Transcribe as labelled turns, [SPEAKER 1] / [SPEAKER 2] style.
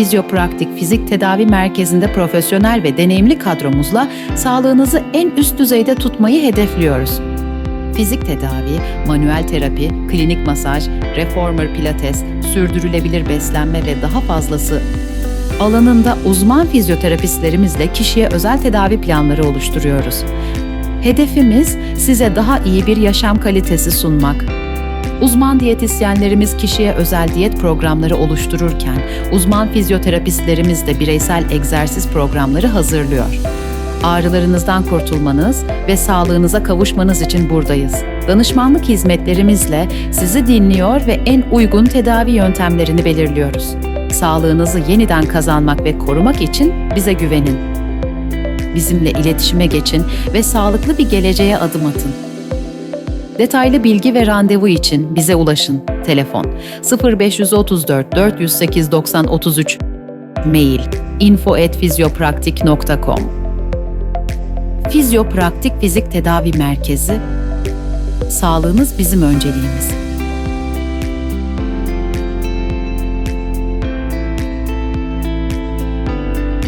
[SPEAKER 1] Fizyopraktik Fizik Tedavi Merkezi'nde profesyonel ve deneyimli kadromuzla sağlığınızı en üst düzeyde tutmayı hedefliyoruz. Fizik tedavi, manuel terapi, klinik masaj, reformer pilates, sürdürülebilir beslenme ve daha fazlası alanında uzman fizyoterapistlerimizle kişiye özel tedavi planları oluşturuyoruz. Hedefimiz size daha iyi bir yaşam kalitesi sunmak. Uzman diyetisyenlerimiz kişiye özel diyet programları oluştururken, uzman fizyoterapistlerimiz de bireysel egzersiz programları hazırlıyor. Ağrılarınızdan kurtulmanız ve sağlığınıza kavuşmanız için buradayız. Danışmanlık hizmetlerimizle sizi dinliyor ve en uygun tedavi yöntemlerini belirliyoruz. Sağlığınızı yeniden kazanmak ve korumak için bize güvenin. Bizimle iletişime geçin ve sağlıklı bir geleceğe adım atın. Detaylı bilgi ve randevu için bize ulaşın. Telefon 0534 408 90 33 Mail info@fizyopraktik.com Fizyopraktik Fizik Tedavi Merkezi Sağlığınız bizim önceliğimiz.